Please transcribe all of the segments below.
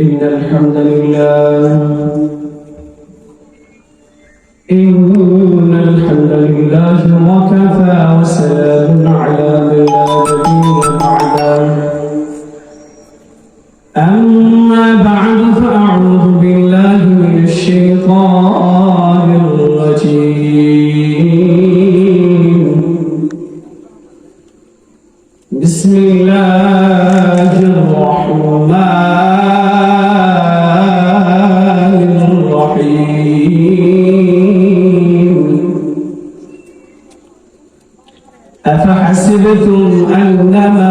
إن الحمد لله. إن الحمد لله وكفى وسلام على من لا نبي بعده. أنما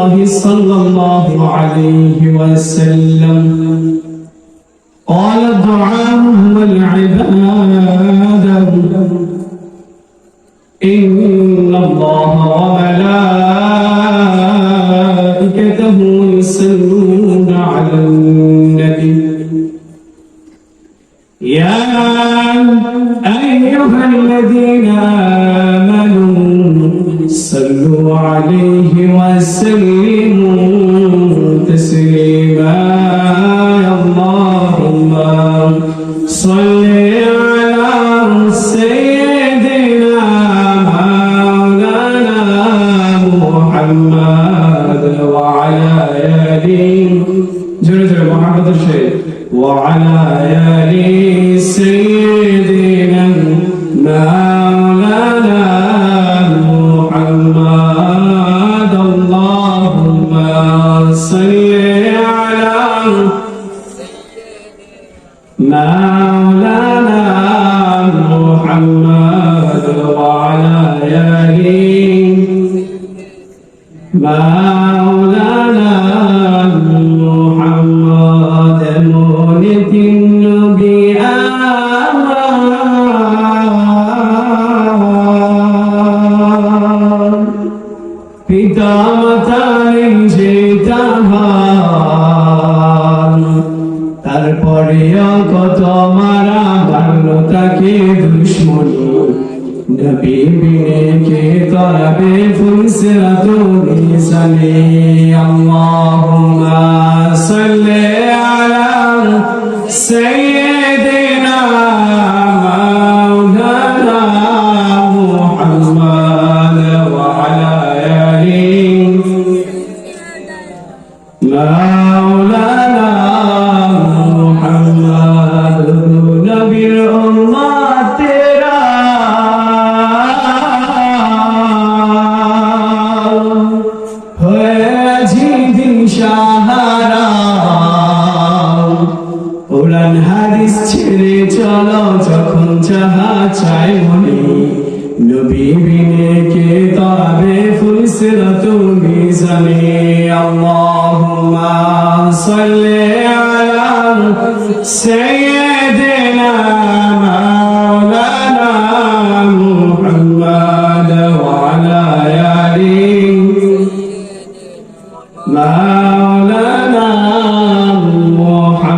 الله صلى الله عليه وسلم. قال الدعاء والعبادة إن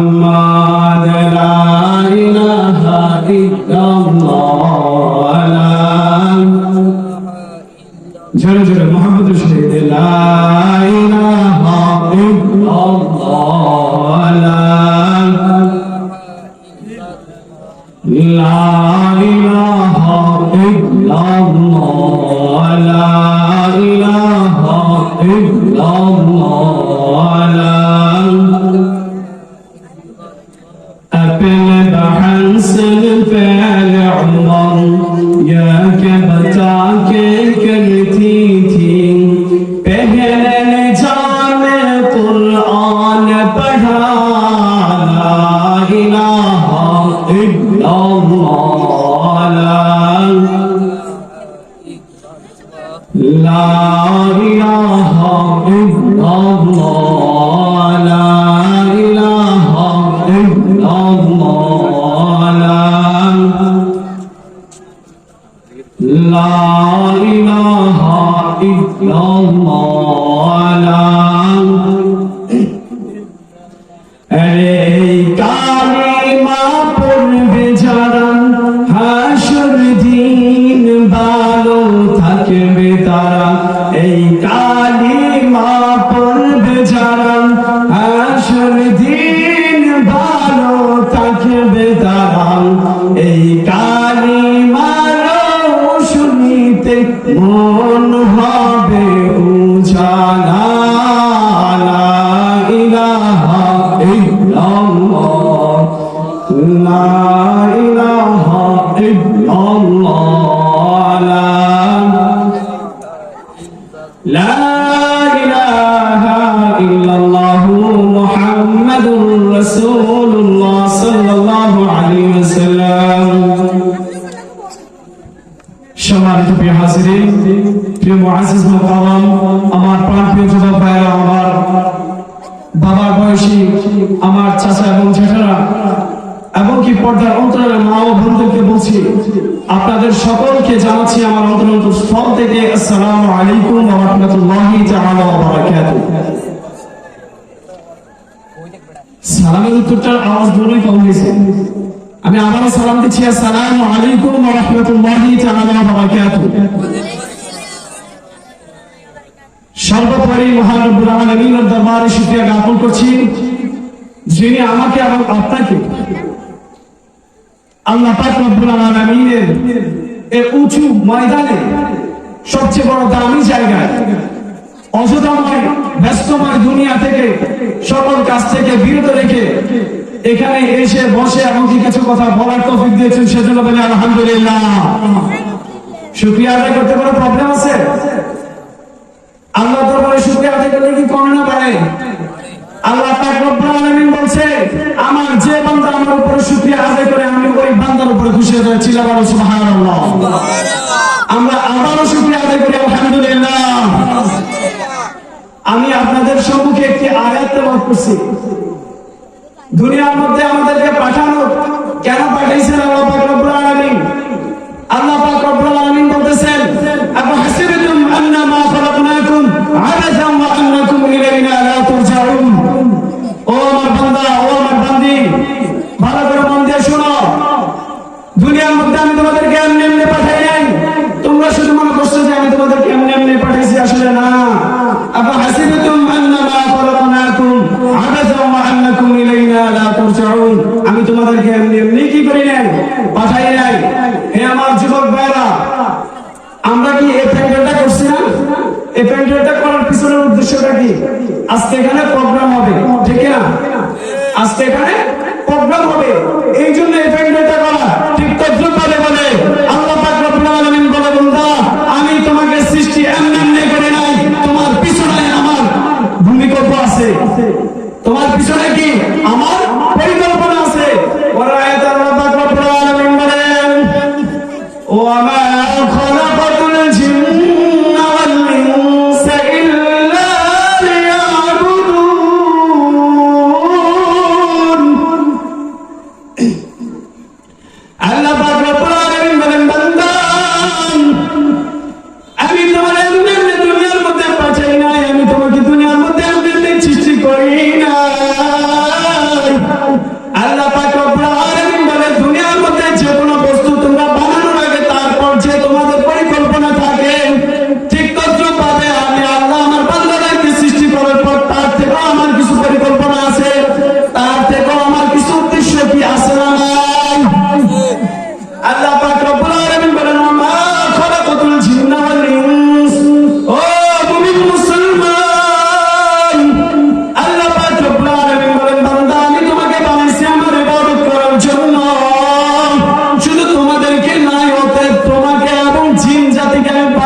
محمد তারা কালী মা পড়বে যারা আসর দিন ভালো থাকবে তারা। সম্মানিত প্রিয় হাজিরিন, প্রিয় মুআজ্জিজ মুকাররম, আমার প্রাণপ্রিয় যুবক ভাইরা আমার বাবার বয়সী, আমার চাচা এবং জেঠারা এবং কি পর্দার অন্তরের মা ও বন্ধুদেরকে বলছি, আপনাদের সকলকে জানাচ্ছি আমার অন্তরন্ত স্থল থেকে আসসালামু আলাইকুম ওয়া রাহমাতুল্লাহি তাআলা ওয়া বারাকাতুহু। সালামের উত্তরটার আওয়াজ দুটোই কম হয়েছে। আমি আবারও সালাম দিচ্ছি। আলাইকুম সর্বোপরি মহান রব্বুল আলামিনের দরবারে শুকরিয়া জ্ঞাপন করছি। যিনি আমাকে এবং আপনাকে আল্লাহ পাক রব্বুল আলামিনের এই উঁচু ময়দানে সবচেয়ে বড় দামি জায়গায় অযথাময় ব্যস্তময় দুনিয়া থেকে সকল কাজ থেকে বিরত রেখে এখানে এসে বসে এমনকি কিছু কথা বলার তফিক দিয়েছেন সেজন্য বলে আলহামদুলিল্লাহ। শুক্রিয়া আদায় করতে কোনো প্রবলেম আছে? আল্লাহ দরবারে শুকরিয়া আদায় করলে কি কমে না পারে আল্লাহ বলছে, আমার যে বান্দা আমার উপরে শুকরিয়া আদায় করে, আমি ওই বান্দার উপরে খুশি হয়ে যাচ্ছি। আল্লাহ সুবহানাল্লাহ। আমরা আবারও শুকরিয়া আদায় করি, আলহামদুলিল্লাহ। আমি আপনাদের সম্মুখে একটি আয়াত করছি। দুনিয়ার মধ্যে আমাদেরকে পাঠানো কেন পাঠিয়েছেন আল্লাহ আল্লাহ বলতেছেন আফা হাসিবতুম আন্নামা খালাকনাকুম আবাসান ওয়া আন্নাকুম ইলাইনা লা তুরজাউন ও আমার বান্দা ও আমার বান্দি ভালো করে মন দিয়ে শোনো দুনিয়ার মধ্যে আমি তোমাদেরকে এমনি এমনি পাঠাই নাই তোমরা শুধু মনে করছ যে আমি তোমাদেরকে এমনি এমনি পাঠাইছি আসলে না আফা হাসিবতুম আন্নামা খালাকনাকুম আবাসান ওয়া আন্নাকুম ইলাইনা লা তুরজাউন আমি তোমাদেরকে এমনি এমনি কি করি নাই পাঠাই নাই হে আমার যুবক ভাইরা আমরা কি এই প্যান্ডেলটা করছি না করার পিছনের উদ্দেশ্যটা কি? আজকে এখানে প্রোগ্রাম হবে ঠিক না আজকে এখানে দিকে আমি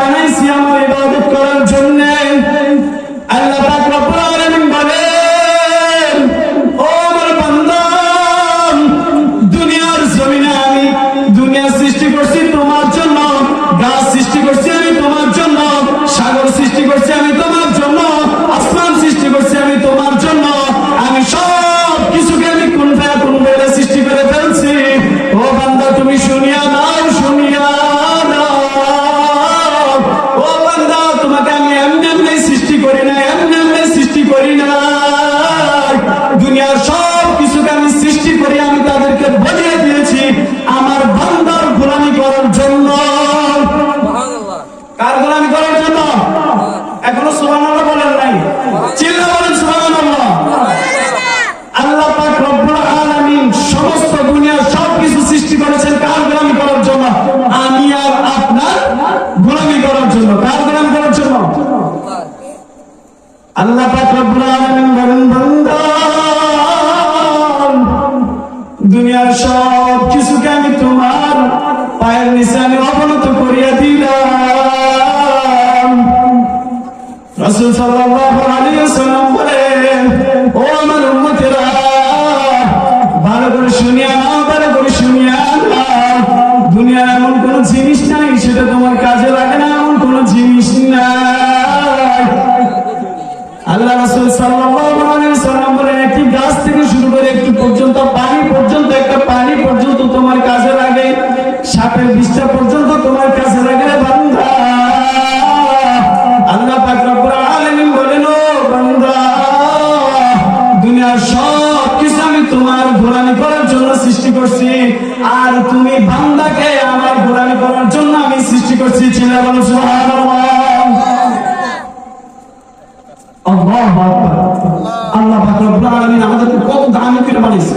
রব্বুল আলামিন আমাদেরকে কত দামি করে বানিয়েছে।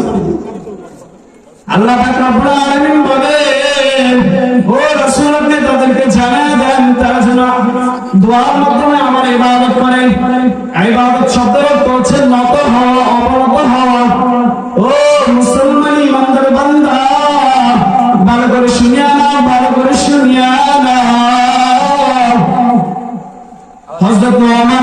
আল্লাহ পাক রব্বুল আলামিন বলে ও রাসূল, আপনি তাদেরকে জানিয়ে দেন, তারা যেন দোয়ার মাধ্যমে আমার ইবাদত করে। ইবাদত শব্দের অর্থ হচ্ছে নত হওয়া অবনত হওয়া। ও মুসলমান ইমানদার বান্দা, ভালো করে শুনিয়া না ভালো করে শুনিয়া না হযরত ওমর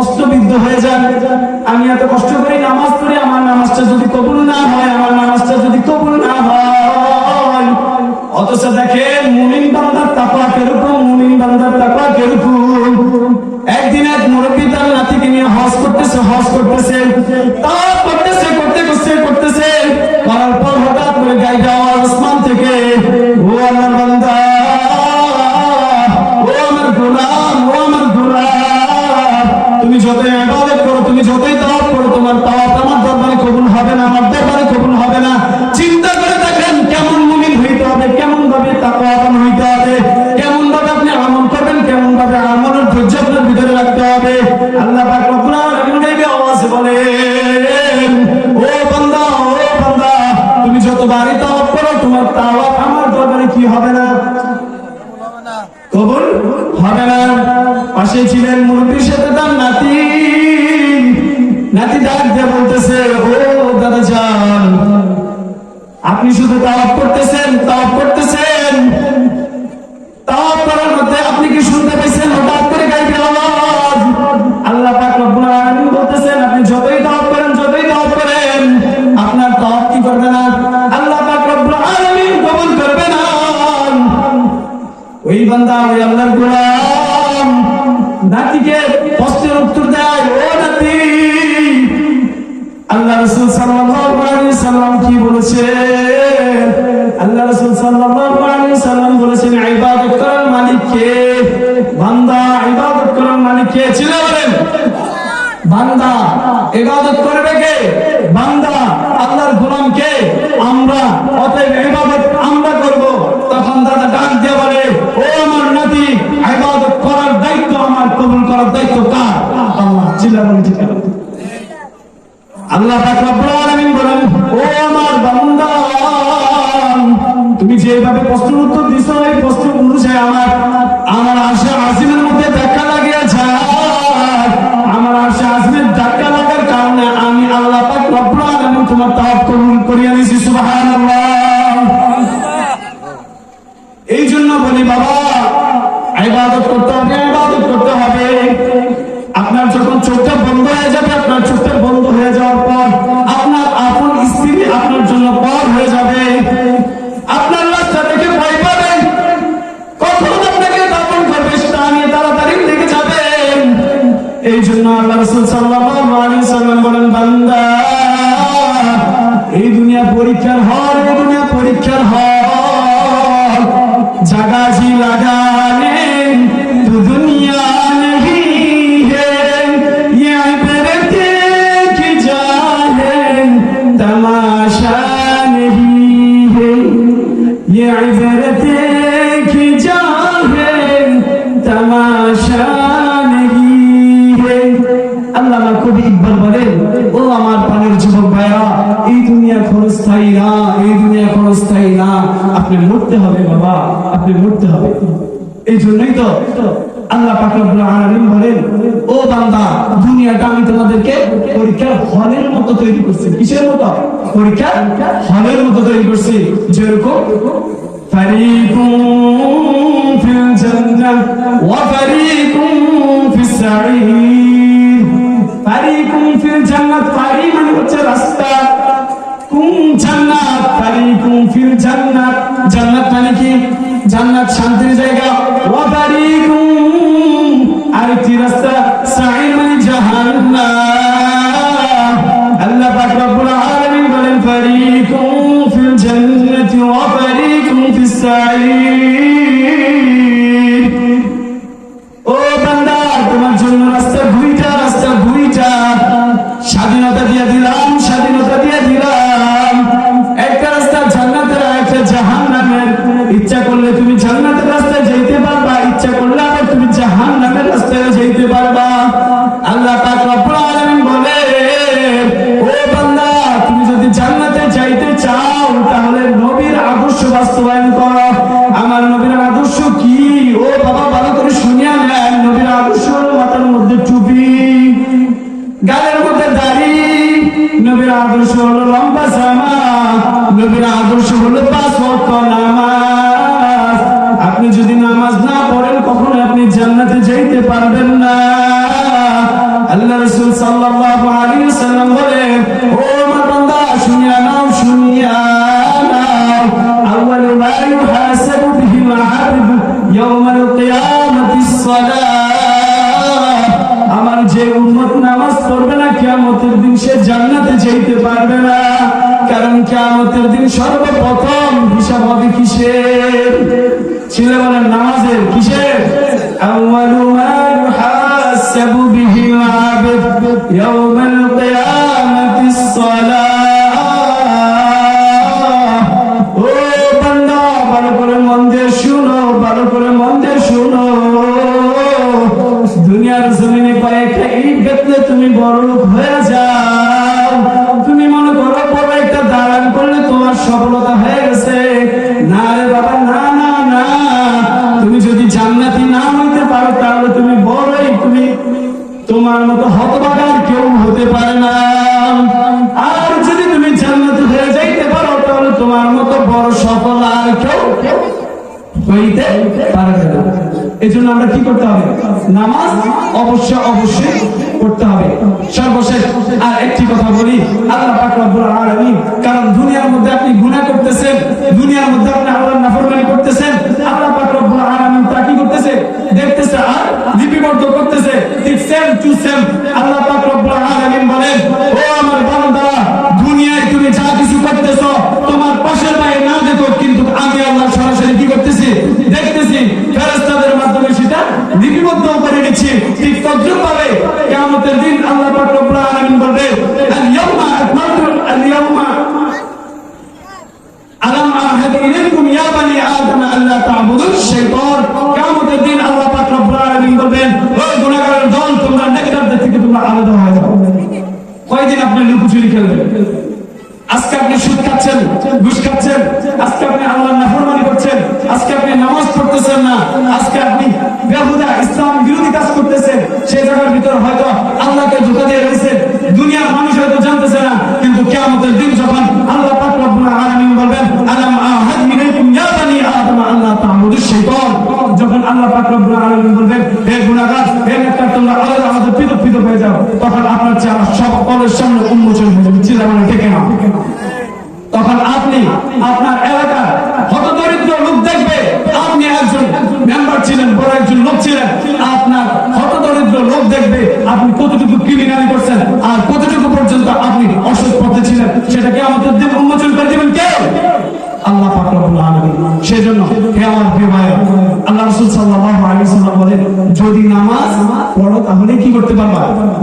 কষ্টবিদ্ধ হয়ে যান। আমি এত কষ্ট করে নামাজ পড়ি আমার নামাজটা যদি কবুল না হয়, আমার নামাজটা যদি কবুল না হয়, অথচ দেখেন মুমিন বান্দার তাকওয়া কীরকম, মুমিন বান্দার তাকওয়া কীরকম। একদিন এক মুরব্বী তার নাতিকে নিয়ে হজ করতেছে হজ করতেছে তা করতেছে, করতে করতে, করতেছে, করার পর হঠাৎ করে গাইতে ছিলেন মুরব্বীর সাথে তার নাতি। নাতি ডাক দিয়ে বলতেছে, ও দাদা যান আপনি শুধু তাওয়াব করতেছেন? বান্দা ইবাদত করার মালিক কে ছিল বলেন? বান্দা ইবাদত করবে কে? বান্দা আল্লাহর গোলাম কে? আমরা। অতএব ইবাদত আমরা করব। তখন দাদা ডাক দিয়ে বলে, ও আমার নাতি ইবাদত করার দায়িত্ব আমার, কবুল করার দায়িত্ব কার? আল্লাহ চিল্লা বলে, ঠিক আল্লাহ পাক রব্বুল আলামিন বলেন, ও আমার বান্দা, তুমি যেভাবে প্রশ্ন উত্তর দিছো, এই প্রশ্ন অনুযায়ী আমার আমার আশা আজিমের মধ্যে ধাক্কা লাগিয়ে যায় আমার আশা আজিমের ধাক্কা লাগার কারণে আমি আল্লাহ পাক তোমার তাওয়াব কবুল করিয়া নিয়েছি সুবহানাল্লাহ। এই জন্য বলি, বাবা, ইবাদত করতে হবে, ইবাদত করতে হবে। আপনার যখন চোখটা বন্ধ হয়ে যাবে, আপনার চোখটা এই জন্যই তো আল্লাহ পাক বলেন, ও বান্দা, দুনিয়াটা আমি তোমাদেরকে পরীক্ষার হলের মতো তৈরি করছে। কিসের মতো? পরীক্ষা হলের মতো তৈরি করছি যেরকম মানে রাস্তা। জান্নাত মানে কি? শান্তির জায়গা। ও সে জান্নাতে যেতে পারবে না। কারণ কেমতের দিন সর্বপ্রথম হিসাব হবে কিসের? ছেলে বলেন, নামাজের কিসের? আমার মা ইউহাসাবু বিহি আবিদ, ইয়াউমাল কিয়ামা। তুমি যদি জান্নাতি না হইতে পারো, তাহলে তুমি বড়ই তুমি তোমার মতো হতবাগার কেউ হতে পারে না। আর যদি তুমি জান্নাতি হয়ে যাইতে পারো, তাহলে তোমার মতো বড় সফল আর কেউ হইতে পারবে না। আমরা কি করতে হবে? নামাজ অবশ্যই অবশ্যই করতে হবে। সর্বশেষ আর একটি কথা বলি, আল্লাহ কারণ দুনিয়ার মধ্যে আপনি গুনাহ করতেছেন, দুনিয়ার মধ্যে আপনি আল্লাহর নাফরমানি করতেছেন, আল্লাহ পাক রব্বুল তা কি করতেছে? দেখতেছে আর লিপিবদ্ধ করতেছে, ঠিক সেম টু সেম আল্লাহ পাক রব্বুল আলামিন বলেন, ও আমার বান্দা দুনিয়ায় তুমি যা কিছু করতেছো, তোমার পাশের ভাই না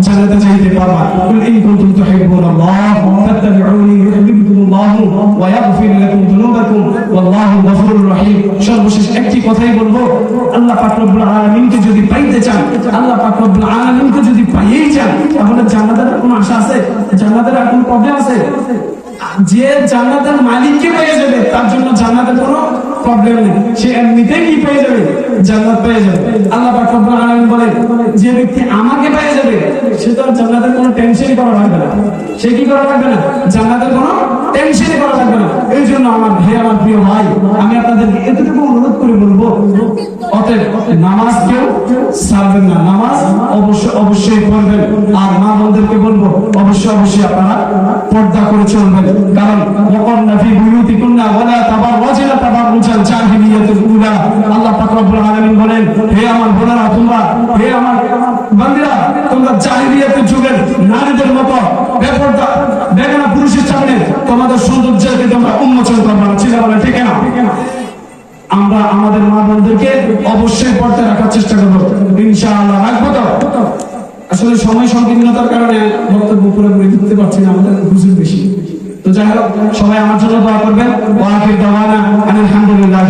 জান্নাতে যাইতে পারবা। কুল ইন কুনতুম তুহিব্বুনাল্লাহ ফাত্তাবিউনি ইউহিব্বুকুমুল্লাহ ওয়া ইয়াগফির লাকুম যুনুবাকুম, ওয়াল্লাহু গফুরুর রহিম। সর্বশেষ একটি কথাই বলব, আল্লাহ পাক রব্বুল আলামিনকে যদি পাইতে চান, আল্লাহ পাক রব্বুল আলামিনকে যদি পাইয়েই চান তাহলে জান্নাতের কোনো আশা আছে? জান্নাতের আর কোনো প্রবলেম আছে? যে জান্নাতের মালিককে পেয়ে যাবে, তার জন্য জান্নাতের কোনো প্রবলেম নেই। সে এমনিতেই কি পেয়ে যাবে? জান্নাত পেয়ে যাবে। আল্লাহ পাক রব্বুল আলামিন বলেন, যে ব্যক্তি আমাকে পেয়ে যাবে, সে তো জান্নাতের কোনো টেনশনই করা লাগবে না। সে কি করা লাগবে না? জান্নাতের কোনো টেনশনই করা লাগবে না। এই জন্য আমার ভাই, আমার প্রিয় ভাই, আমি আপনাদেরকে এতটুকু অনুরোধ করে বলব, অতএব নামাজ কেউ ছাড়বেন না। নামাজ অবশ্যই অবশ্যই পড়বেন। আর মা বোনদেরকে বলব, অবশ্যই অবশ্যই আপনারা পর্দা করে চলবেন। কারণ ওকর নাফি বুয়ুতি কুন্না ওয়ালা তাবাররাজনা আল্লাহ বলেন, হে আমার তোমরা, হে আমার বান্দিরা, তোমরা যুগের নারীদের মতো বেগানা পুরুষের সামনে তোমাদের সৌন্দর্যকে তোমরা উন্মোচন করবে ছিল বলে ঠিক না আমরা আমাদের মা বোনদেরকে অবশ্যই পড়তে রাখার চেষ্টা করব। ইনশাআল্লাহ, রাখব তো? আসলে সময় সংকীর্ণতার কারণে বক্তব্য পুরোপুরি দিতে পারছি না, আমাদের হুজুর বেশি। তো যাই হোক সবাই আমার জন্য দোয়া করবেন। ওয়াকির দাওয়ানা আলহামদুলিল্লাহ